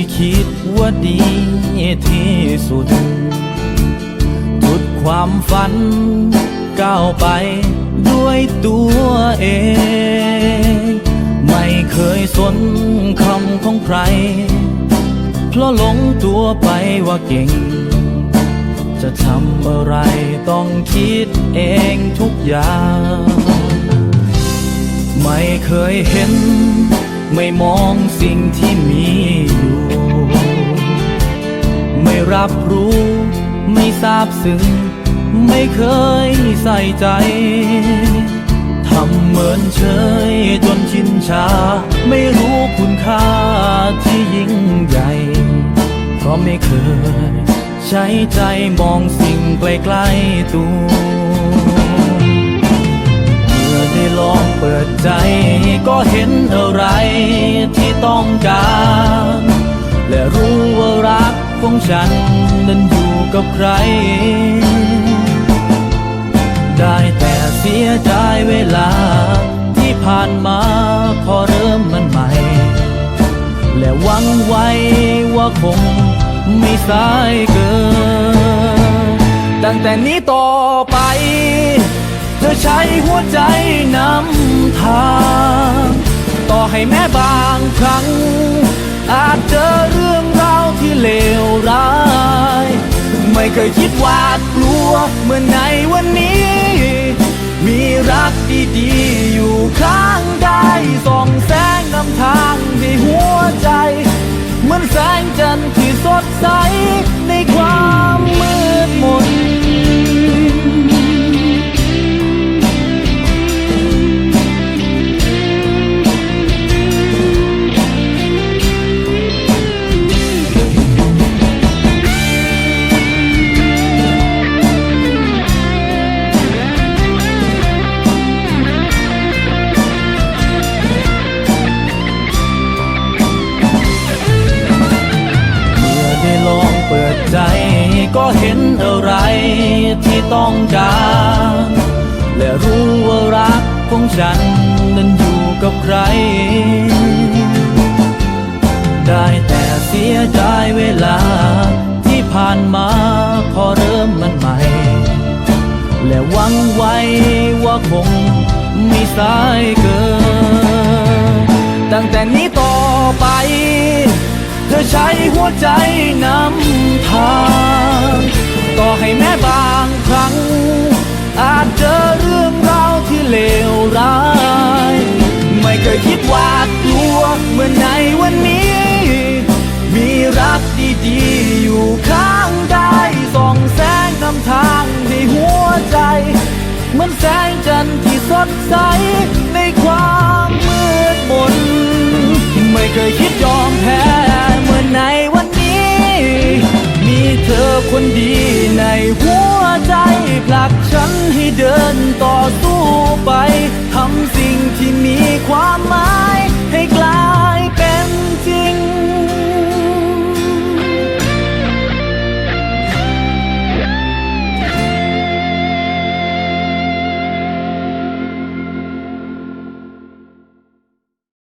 ที่คิดว่าดีที่สุดจุดความฝันก้าวไปด้วยตัวเอง ไม่เคยสนคำของใคร เพราะหลงตัวไปว่าเก่ง จะทำอะไรต้องคิดเองทุกอย่าง ไม่เคยเห็นไม่มองสิ่งที่มีอยู่ รับรู้ ไม่ทราบซึ้งไม่เคยใส่ใจ ทำเหมือนเฉยจนชินชา ไม่รู้คุณค่าที่ยิ่งใหญ่ เพราะไม่เคย ใช้ใจมองสิ่งใกล้ๆตัวเมื่อได้ลองเปิดใจ ก็เห็นอะไรที่ต้องการ และรู้ว่ารัก ของฉันนั้นอยู่กับใคร ได้แต่เสียใจเวลาที่ผ่านมาพอเริ่มมันใหม่ และหวังไว้ว่าคงไม่สายเกิน ตั้งแต่นี้ต่อไป เธอใช้หัวใจนำทาง ต่อให้แม้บางครั้ง อาจเจอ เลวร้าย ไม่เคยคิดหวาดกลัวเมื่อในวันนี้ มีรักดีๆอยู่ข้างกายส่องแสงนำทางในหัวใจ เหมือนแสงจันทร์ที่สดใส ก็เห็นอะไรที่ต้องการ และรู้ว่ารักของฉันนั้นอยู่กับใคร ได้แต่เสียใจเวลาที่ผ่านมาพอเริ่มมันใหม่ และหวังไว้ว่าคงไม่สายเกิน ตั้งแต่นี้ต่อไป เธอใช้หัวใจนำทาง ให้แม้บางครั้ง อาจเจอเรื่องราวที่เลวร้าย ไม่เคยคิดหวากลัวเมื่อในวันนี้ มีรักดีๆอยู่ข้างกายส่องแสงนำทางในหัวใจเหมือนแสงจันทร์ที่สดใสในความมืดมน ไม่เคยคิดยอมแพ้เมื่อในวันนี้ มีเธอ หัวใจผลักฉันให้เดินต่อสู้